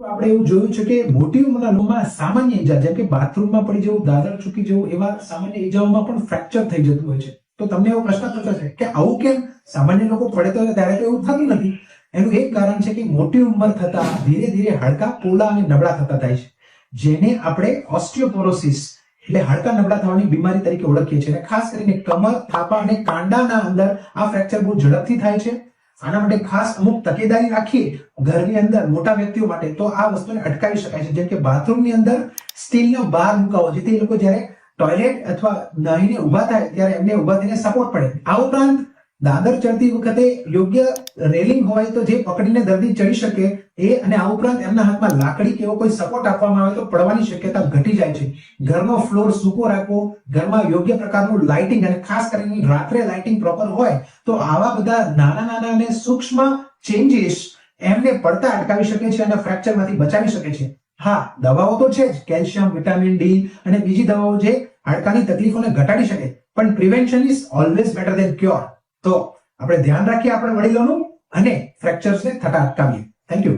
આપણે એવું જોયું છે કે મોટી ઉંમરના લોકોમાં સામાન્ય ઈજા, જેમ કે બાથરૂમમાં પડી જવું, દાદર ચૂકી જવું, એવા સામાન્ય ઈજાઓમાં પણ ફ્રેક્ચર થઈ જતું હોય છે. તો તમને એવો પ્રશ્ન થતો છે કે આવું કેમ? સામાન્ય લોકો પડે તો ત્યારે તો એવું થતું નથી. એનું એક કારણ છે કે મોટી ઉંમર થતા ધીરે ધીરે હાડકા, પોલા અને નબળા થતા થાય છે. જેને આપણે ઓસ્ટિયોપોરોસિસ એટલે હાડકા, નબળા થવાની બીમારી તરીકે ઓળખીએ છીએ. ખાસ કરીને કમર, થાપા અને કાંડાના અંદર આ ફ્રેક્ચર બહુ ઝડપથી થાય છે. આના માટે ખાસ અમુક તકેદારી રાખીએ ઘરની અંદર મોટા વ્યક્તિઓ માટે તો આ વસ્તુને અટકાવી શકાય છે. જેમ કે બાથરૂમની અંદર સ્ટીલનો બાર મુકાવો, જેથી એ લોકો જ્યારે ટોયલેટ અથવા નાહીને ઊભા થાય, ત્યારે એમને ઊભા થઈને સપોર્ટ પડે. આ ઉપરાંત દાદર ચડતી વખતે યોગ્ય રેલિંગ હોય તો જે પકડીને દર્દી ચડી શકે, એ અને આ ઉપરાંત એમના હાથમાં લાકડી કે એવો કોઈ સપોર્ટ આપવામાં આવે તો પડવાની શક્યતા ઘટી જાય છે. ઘરનો ફ્લોર સૂકો રાખવો, ઘરમાં યોગ્ય પ્રકારનું લાઇટિંગ અને ખાસ કરીને રાત્રે લાઇટિંગ પ્રોપર હોય તો આવા બધા નાના નાના અને સૂક્ષ્મ ચેન્જીસ એમને પડતા અટકાવી શકે છે અને ફ્રેક્ચરમાંથી બચાવી શકે છે. હા, દવાઓ તો છે જ કેલ્શિયમ વિટામિન ડી અને બીજી દવાઓ જે હાડકાની તકલીફોને ઘટાડી શકે, પણ prevention is always better than cure તો આપણે ધ્યાન રાખીએ આપણે વડીલોનું અને ફ્રેક્ચર્સને થતા અટકાવીએ. Thank you